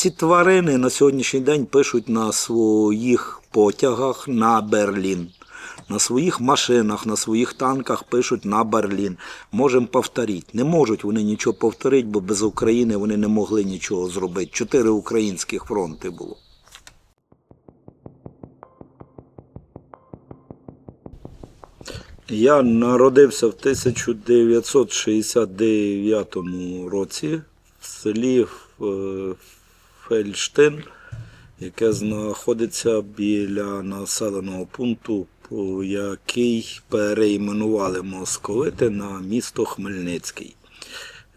Ці тварини на сьогоднішній день пишуть на своїх потягах на Берлін. На своїх машинах, на своїх танках пишуть на Берлін. Можемо повторити. Не можуть вони нічого повторити, бо без України вони не могли нічого зробити. Чотири українських фронти було. Я народився в 1969 році в селі е, Фельштин, яке знаходиться біля населеного пункту, який перейменували московити на місто Хмельницький.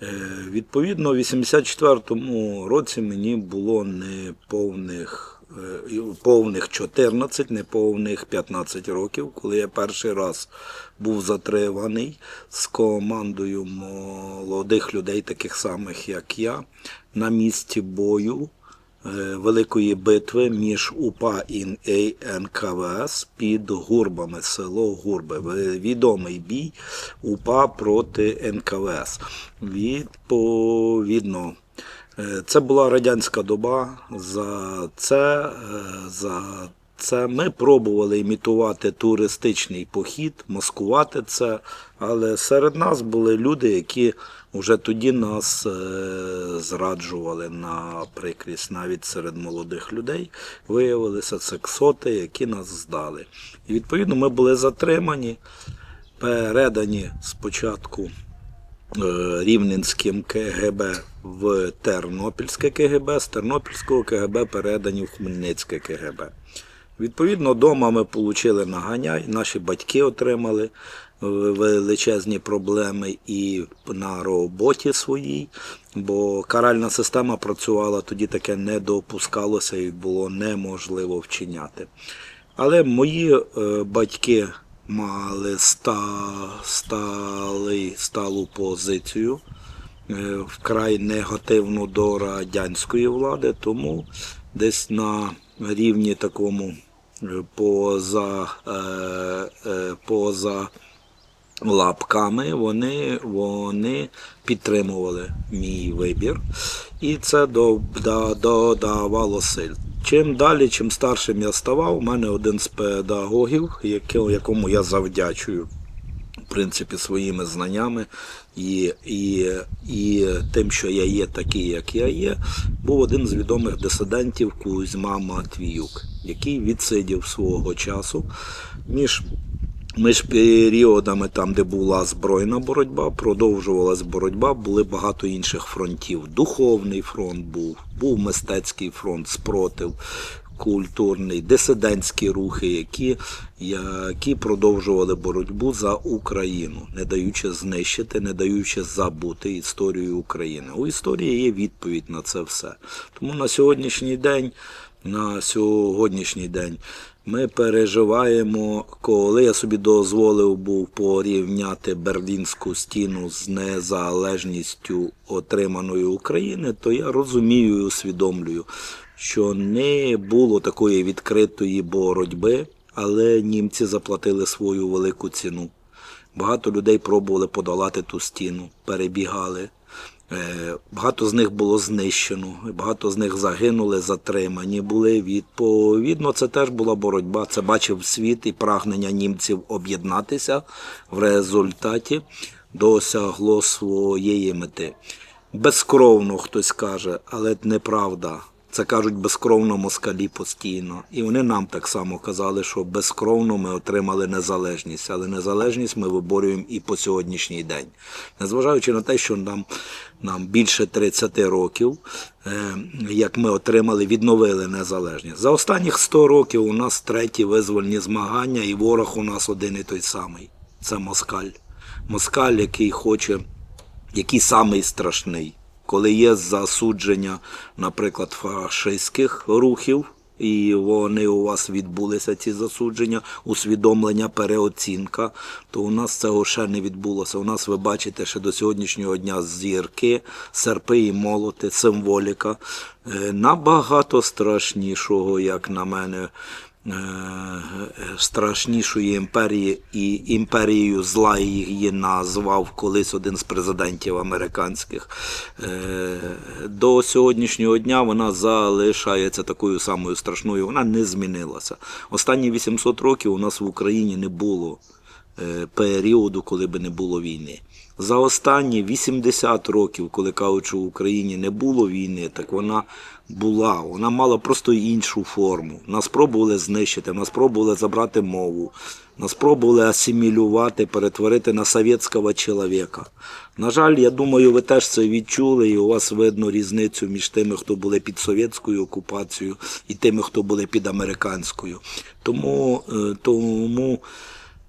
Е, Відповідно, у 84-му році мені було неповних, е, повних 14, неповних 15 років, коли я перший раз був затриманий з командою молодих людей, таких самих як я, на місці бою великої битви між УПА і НКВС під Гурбами, село Гурби. Відомий бій УПА проти НКВС. Відповідно, е, це була радянська доба. За це, е, за це ми пробували імітувати туристичний похід, маскувати це, але серед нас були люди, які вже тоді нас е, зраджували на прикрість навіть серед молодих людей. Виявилися це ксоти, які нас здали. І відповідно ми були затримані, передані спочатку е, Рівненським КГБ в Тернопільське КГБ, з Тернопільського КГБ передані в Хмельницьке КГБ. Відповідно, вдома ми отримали наганяй, наші батьки отримали величезні проблеми і на роботі своїй, бо каральна система працювала, тоді таке не допускалося і було неможливо вчиняти. Але мої е, батьки мали ста, стали, сталу позицію е, вкрай негативну до радянської влади, тому десь на рівні такому е, поза, поза лапками вони, вони підтримували мій вибір, і це додавало сил. Чим далі, чим старшим я ставав, у мене один з педагогів, якому я завдячую в принципі, своїми знаннями і, і, і тим, що я є такий, як я є, був один з відомих дисидентів Кузьма Матвіюк, який відсидів свого часу між. Між періодами, там, де була збройна боротьба, продовжувалась боротьба, були багато інших фронтів. Духовний фронт був, був мистецький фронт, спротив, культурний, дисидентські рухи, які, які продовжували боротьбу за Україну, не даючи знищити, не даючи забути історію України. У історії є відповідь на це все. Тому на сьогоднішній день, на сьогоднішній день ми переживаємо, коли я собі дозволив був порівняти Берлінську стіну з незалежністю отриманої України, то я розумію і усвідомлюю, що не було такої відкритої боротьби, але німці заплатили свою велику ціну. Багато людей пробували подолати ту стіну, перебігали. Е, Багато з них було знищено, багато з них загинули, затримані були. Відповідно, це теж була боротьба. Це бачив світ і прагнення німців об'єднатися в результаті досягло своєї мети. Безкровно хтось каже, але неправда. Це кажуть безкровно москалі постійно. І вони нам так само казали, що безкровно ми отримали незалежність, але незалежність ми виборюємо і по сьогоднішній день. Незважаючи на те, що нам, нам більше 30 років, е, як ми отримали, відновили незалежність. За останніх 100 років у нас треті визвольні змагання, і ворог у нас один і той самий. Це москаль. Москаль, який хоче який самий страшний, коли є засудження, наприклад, фашистських рухів, і вони у вас відбулися ці засудження, усвідомлення, переоцінка, то у нас цього ще не відбулося. У нас ви бачите, ще до сьогоднішнього дня зірки, серпи і молоти, символіка е, набагато страшнішого, як на мене. Е, страшнішої імперії і імперією зла її назвав колись один з президентів американських. Е, До сьогоднішнього дня вона залишається такою самою страшною. Вона не змінилася. Останні 800 років у нас в Україні не було е, періоду, коли би не було війни. За останні 80 років, коли кажуть, що в Україні не було війни, так вона була. Вона мала просто іншу форму. Нас пробували знищити, нас пробували забрати мову, нас пробували асимілювати, перетворити на совєтського чоловіка. На жаль, я думаю, ви теж це відчули, і у вас видно різницю між тими, хто були під совєтською окупацією, і тими, хто були під американською. Тому, е, тому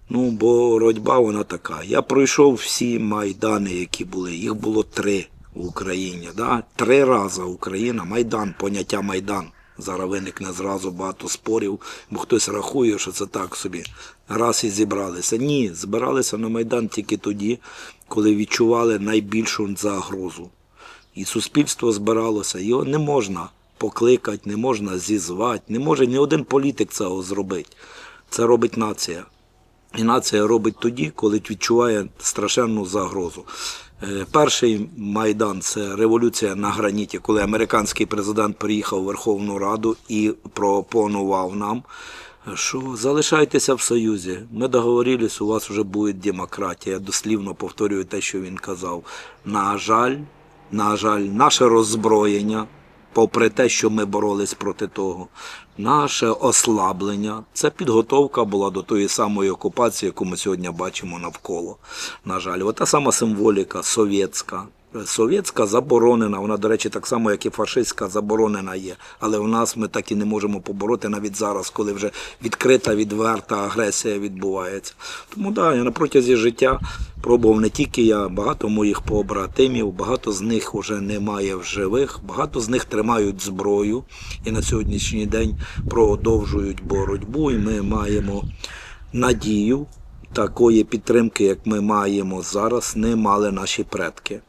Ну, боротьба вона така. Я пройшов всі майдани, які були. Їх було три в Україні. Да? Три рази Україна, Майдан, поняття Майдан. Зараз виникне зразу багато спорів, бо хтось рахує, що це так собі. Раз і зібралися. Ні, збиралися на Майдан тільки тоді, коли відчували найбільшу загрозу. І суспільство збиралося. Його не можна покликати, не можна зізвати, не може ні один політик цього зробити. Це робить нація. І нація робить тоді, коли відчуває страшенну загрозу. Е, Перший майдан це революція на граніті, коли американський президент приїхав в Верховну Раду і пропонував нам, що залишайтеся в Союзі. Ми договорились, у вас вже буде демократія. Дослівно повторюю те, що він казав. На жаль, на жаль, наше роззброєння попри те, що ми боролись проти того, наше ослаблення це підготовка була до тої самої окупації, яку ми сьогодні бачимо навколо. На жаль, ота сама символіка совєтська. Совєтська заборонена, вона, до речі, так само, як і фашистська, заборонена є. Але в нас ми так і не можемо побороти навіть зараз, коли вже відкрита, відверта агресія відбувається. Тому да, я на протязі життя пробував не тільки я, багато моїх побратимів, багато з них вже немає в живих, багато з них тримають зброю і на сьогоднішній день продовжують боротьбу. І ми маємо надію. Такої підтримки, як ми маємо зараз, не мали наші предки.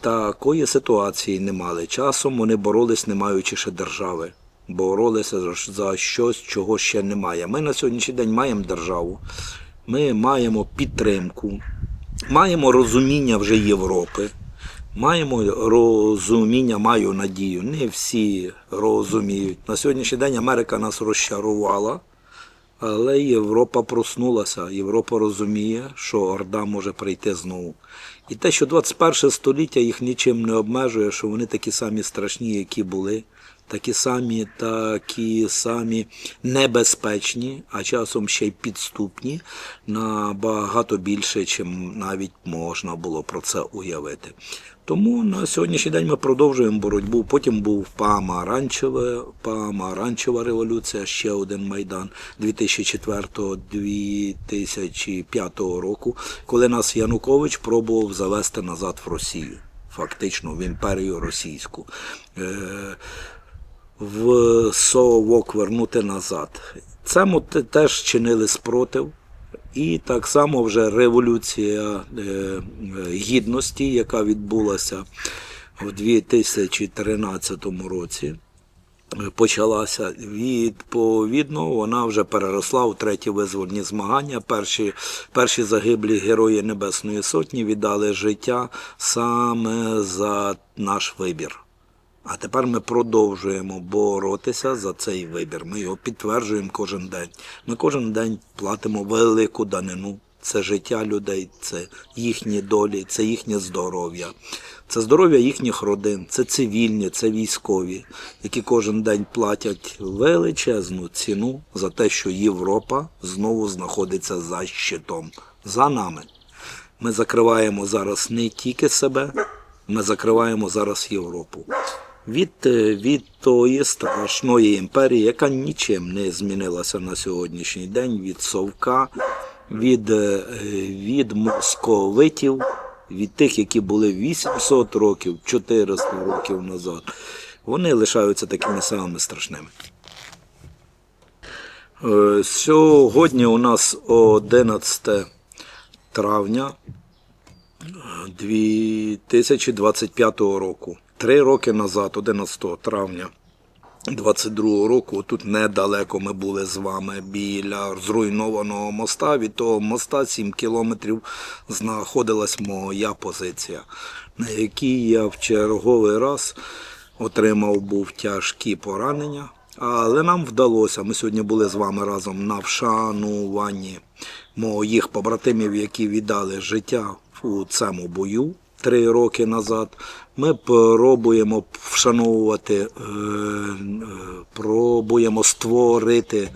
Такої ситуації не мали. Часом вони боролись, не маючи ще держави. Боролися за- щось, чого ще немає. Ми на сьогоднішній день маємо державу, ми маємо підтримку, маємо розуміння вже Європи. Маємо розуміння, маю надію. Не всі розуміють. На сьогоднішній день Америка нас розчарувала. Але Європа проснулася. Європа розуміє, що Орда може прийти знову. І те, що 21 століття їх нічим не обмежує, що вони такі самі страшні, які були, такі самі, такі самі небезпечні, а часом ще й підступні, набагато більше, чим навіть можна було про це уявити. Тому на сьогоднішній день ми продовжуємо боротьбу. Потім був Помаранчева, Помаранчева революція, ще один майдан 2004-2005 року, коли нас Янукович пробував завести назад в Росію, фактично в імперію російську. В совок вернути назад. Цьому теж чинили спротив. І так само вже революція е, гідності, яка відбулася в 2013 році, е, почалася. Відповідно, вона вже переросла у треті визвольні змагання. Перші, перші загиблі герої Небесної Сотні віддали життя саме за наш вибір. А тепер ми продовжуємо боротися за цей вибір. Ми його підтверджуємо кожен день. Ми кожен день платимо велику данину. Це життя людей, це їхні долі, це їхнє здоров'я, це здоров'я їхніх родин, це цивільні, це військові, які кожен день платять величезну ціну за те, що Європа знову знаходиться за щитом, за нами. Ми закриваємо зараз не тільки себе, ми закриваємо зараз Європу. Від, е, від тої страшної імперії, яка нічим не змінилася на сьогоднішній день, від совка, від, е, від московитів, від тих, які були 800 років, 400 років назад, вони лишаються такими самими страшними. Е, Сьогодні у нас 11 травня 2025 року. Три роки назад, 11 травня 22-го року, тут недалеко ми були з вами біля зруйнованого моста. Від того моста 7 кілометрів знаходилась моя позиція, на якій я в черговий раз отримав був тяжкі поранення. Але нам вдалося. Ми сьогодні були з вами разом на вшануванні моїх побратимів, які віддали життя у цьому бою три роки назад. Ми пробуємо вшановувати, е, пробуємо створити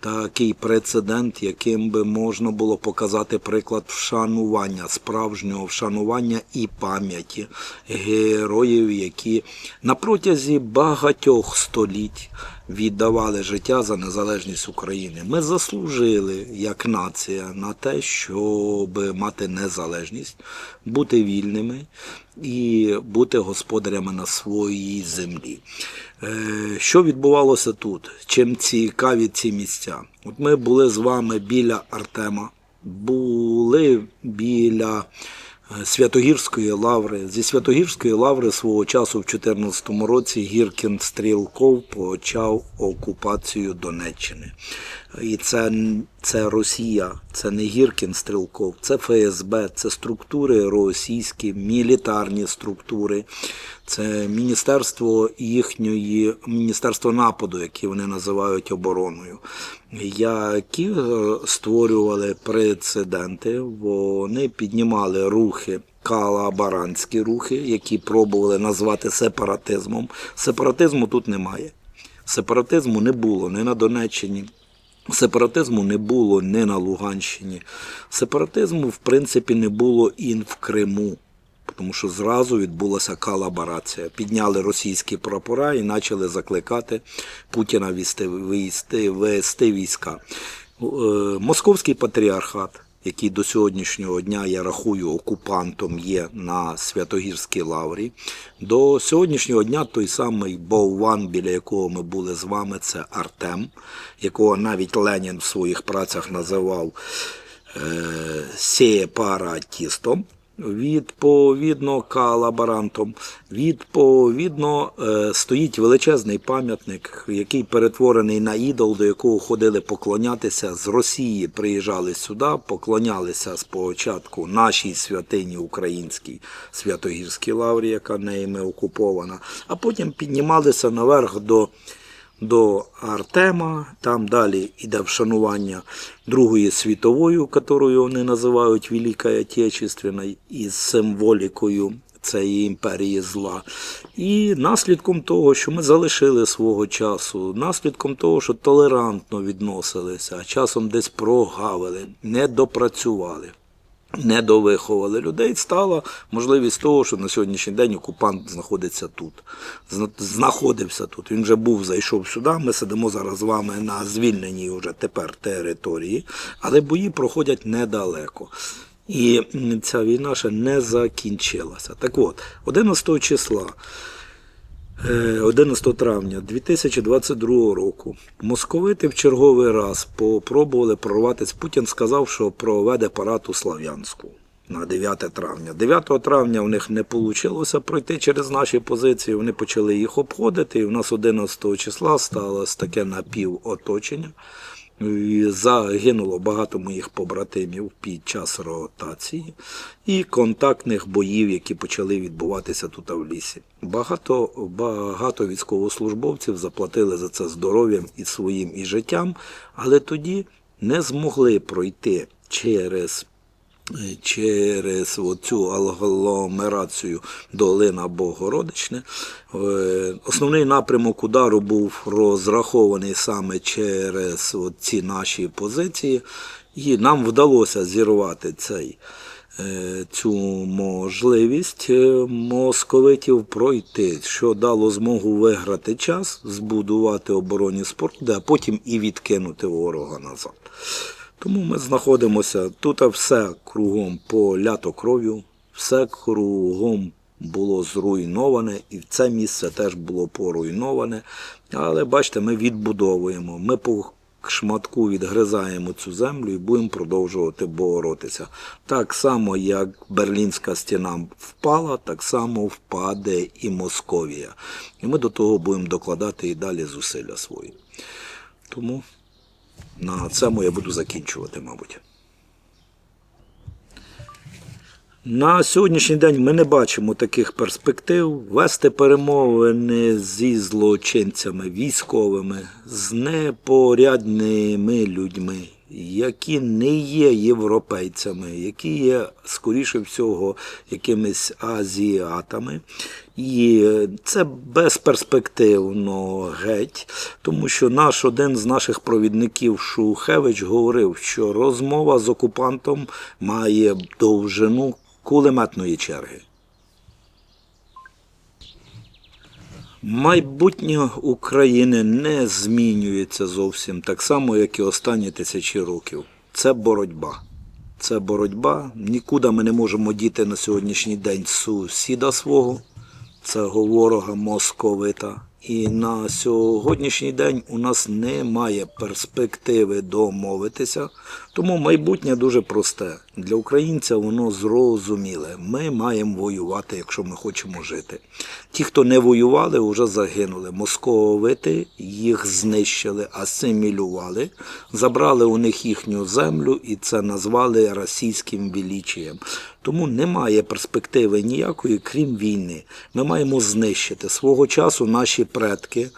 такий прецедент, яким би можна було показати приклад вшанування, справжнього вшанування і пам'яті героїв, які на протязі багатьох століть віддавали життя за незалежність України. Ми заслужили як нація на те, щоб мати незалежність, бути вільними і бути господарями на своїй землі. Е, Що відбувалося тут? Чим цікаві ці місця? От ми були з вами біля Артема, були біля Святогірської лаври. Зі Святогірської лаври свого часу в 2014 році Гіркін Стрілков почав окупацію Донеччини. І це, це Росія, це не Гіркін Стрілков, це ФСБ, це структури російські, мілітарні структури, це міністерство їхньої, міністерство нападу, яке вони називають обороною, які створювали прецеденти, вони піднімали рухи. Калабаранські рухи, які пробували назвати сепаратизмом. Сепаратизму тут немає. Сепаратизму не було ні на Донеччині, Сепаратизму не було ні на Луганщині. Сепаратизму, в принципі, не було і в Криму, тому що зразу відбулася колаборація. Підняли російські прапора і почали закликати Путіна вести війська. Е, Московський патріархат, який до сьогоднішнього дня я рахую окупантом є на Святогірській лаврі. До сьогоднішнього дня той самий Бовван, біля якого ми були з вами, це Артем, якого навіть Ленін в своїх працях називав е, сепаратістом. Відповідно, колаборантом, відповідно, е, стоїть величезний пам'ятник, який перетворений на ідол, до якого ходили поклонятися з Росії. Приїжджали сюди, поклонялися спочатку нашій святині українській Святогірській лаврі, яка ними окупована, а потім піднімалися наверх до до Артема, там далі йде вшанування Другої світової, яку вони називають Велика Отечественна, із символікою цієї імперії зла. І наслідком того, що ми залишили свого часу, наслідком того, що толерантно відносилися, а часом десь прогавили, не допрацювали. Не довиховали людей, стала можливість того, що на сьогоднішній день окупант знаходиться тут. Знаходився тут. Він вже був, зайшов сюди. Ми сидимо зараз з вами на звільненій вже тепер території, але бої проходять недалеко. І ця війна ще не закінчилася. Так от, 11 числа. Е, 11 травня 2022 року московити в черговий раз попробували прорватися. Путін сказав, що проведе парад у Слав'янську на 9 травня. 9 травня у них не вийшло пройти через наші позиції. Вони почали їх обходити. І в нас 11 числа сталося таке напівоточення. Загинуло багато моїх побратимів під час ротації і контактних боїв, які почали відбуватися тут в лісі. Багато, багато військовослужбовців заплатили за це здоров'ям і своїм і життям, але тоді не змогли пройти через через цю агломерацію долина Богородичне. Е, Основний напрямок удару був розрахований саме через ці наші позиції, і нам вдалося зірвати цей. е, Цю можливість е, московитів пройти, що дало змогу виграти час, збудувати оборонні споруди, а потім і відкинути ворога назад. Тому ми знаходимося тут все кругом полято кров'ю, все кругом було зруйноване, і це місце теж було поруйноване. Але бачите, ми відбудовуємо. Ми по- шматку відгризаємо цю землю і будемо продовжувати боротися. Так само, як Берлінська стіна впала, так само впаде і Московія. І ми до того будемо докладати і далі зусилля свої. Тому на цьому я буду закінчувати, мабуть. На сьогоднішній день ми не бачимо таких перспектив вести перемовини зі злочинцями військовими, з непорядними людьми, які не є європейцями, які є, скоріше всього, якимись азіатами. І це безперспективно геть, тому що наш один з наших провідників Шухевич говорив, що розмова з окупантом має довжину кулеметної черги. Майбутнє України не змінюється зовсім так само, як і останні тисячі років. Це боротьба. Це боротьба. Нікуди ми не можемо діти на сьогоднішній день сусіда свого, цього ворога московита. І на сьогоднішній день у нас немає перспективи домовитися. Тому майбутнє дуже просте. Для українця воно зрозуміле. Ми маємо воювати, якщо ми хочемо жити. Ті, хто не воювали, вже загинули. Московити їх знищили, асимілювали, забрали у них їхню землю і це назвали російським величієм. Тому немає перспективи ніякої, крім війни. Ми маємо знищити свого часу наші предки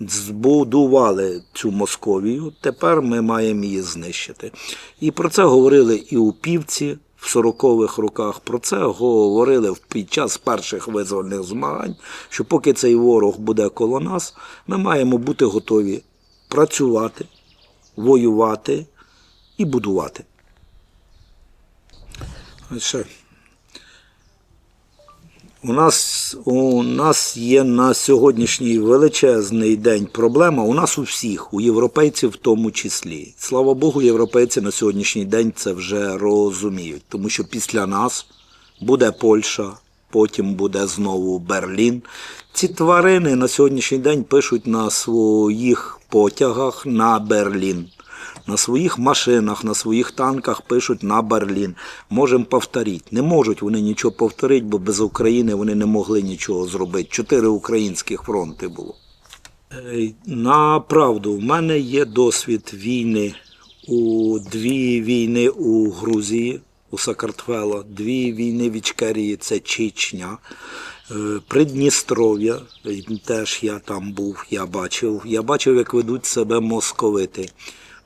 збудували цю Московію, тепер ми маємо її знищити. І про це говорили і у півці в 40-х роках. Про це говорили під час перших визвольних змагань, що поки цей ворог буде коло нас, ми маємо бути готові працювати, воювати і будувати. Ще. У нас, у нас є на сьогоднішній величезний день проблема. У нас у всіх, у європейців в тому числі. Слава Богу, європейці на сьогоднішній день це вже розуміють, тому що після нас буде Польща, потім буде знову Берлін. Ці тварини на сьогоднішній день пишуть на своїх потягах на Берлін. На своїх машинах, на своїх танках пишуть на Берлін. Можемо повторити. Не можуть вони нічого повторити, бо без України вони не могли нічого зробити. Чотири українських фронти було. Е, На правду, в мене є досвід війни у дві війни у Грузії, у Сакартвело, дві війни в Ічкерії, це Чечня. Е, Придністров'я, е, теж я там був, я бачив. Я бачив, як ведуть себе московити.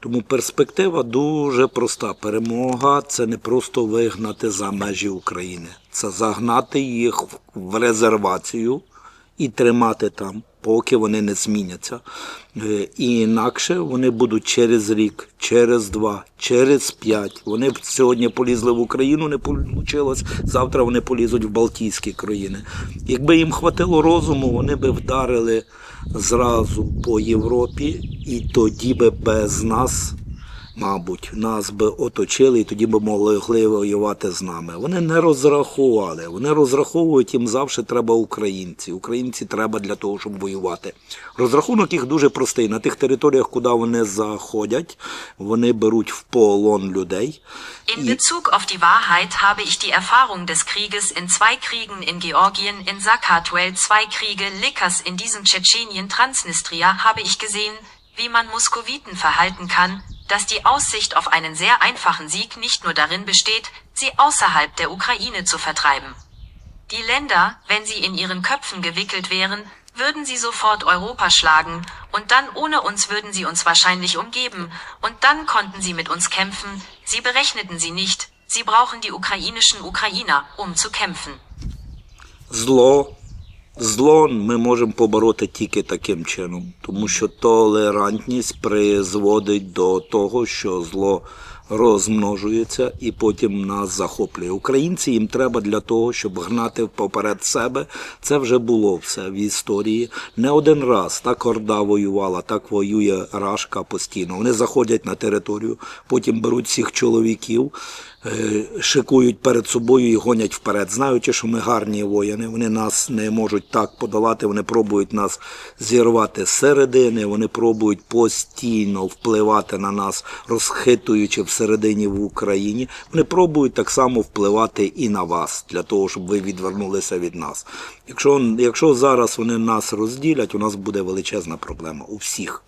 Тому перспектива дуже проста. Перемога це не просто вигнати за межі України, це загнати їх в- резервацію і тримати там, поки вони не зміняться. Е, І інакше вони будуть через рік, через два, через п'ять. Вони сьогодні полізли в Україну, не вийшло. Завтра вони полізуть в Балтійські країни. Якби їм хватило розуму, вони би вдарили зразу по Європі, і тоді би без нас мабуть, нас би оточили і тоді би могли воювати з нами. Вони не розрахували. Вони розраховують їм завжди треба українці. Українці треба для того, щоб воювати. Розрахунок їх дуже простий. На тих територіях, куди вони заходять, вони беруть в полон людей. In Bezug auf die Wahrheit habe ich die Erfahrung des Krieges in zwei Kriegen in Georgien, in Sakartwel, zwei Kriege, Likas in diesem Tschetschenien, Transnistria habe ich gesehen, wie man Moskowiten verhalten kann, dass die Aussicht auf einen sehr einfachen Sieg nicht nur darin besteht, sie außerhalb der Ukraine zu vertreiben. Die Länder, wenn sie in ihren Köpfen gewickelt wären, würden sie sofort Europa schlagen, und dann ohne uns würden sie uns wahrscheinlich umgeben, und dann konnten sie mit uns kämpfen, sie berechneten sie nicht, sie brauchen die ukrainischen Ukrainer, um zu kämpfen. Зло. Зло ми можемо побороти тільки таким чином, тому що толерантність призводить до того, що зло розмножується і потім нас захоплює. Українці їм треба для того, щоб гнати поперед себе. Це вже було все в історії. Не один раз так Орда воювала, так воює Рашка постійно. Вони заходять на територію, потім беруть всіх чоловіків. Е, Шикують перед собою і гонять вперед, знаючи, що ми гарні воїни, вони нас не можуть так подолати, вони пробують нас зірвати з середини, вони пробують постійно впливати на нас, розхитуючи всередині в Україні. Вони пробують так само впливати і на вас, для того, щоб ви відвернулися від нас. Якщо, якщо зараз вони нас розділять, у нас буде величезна проблема у всіх.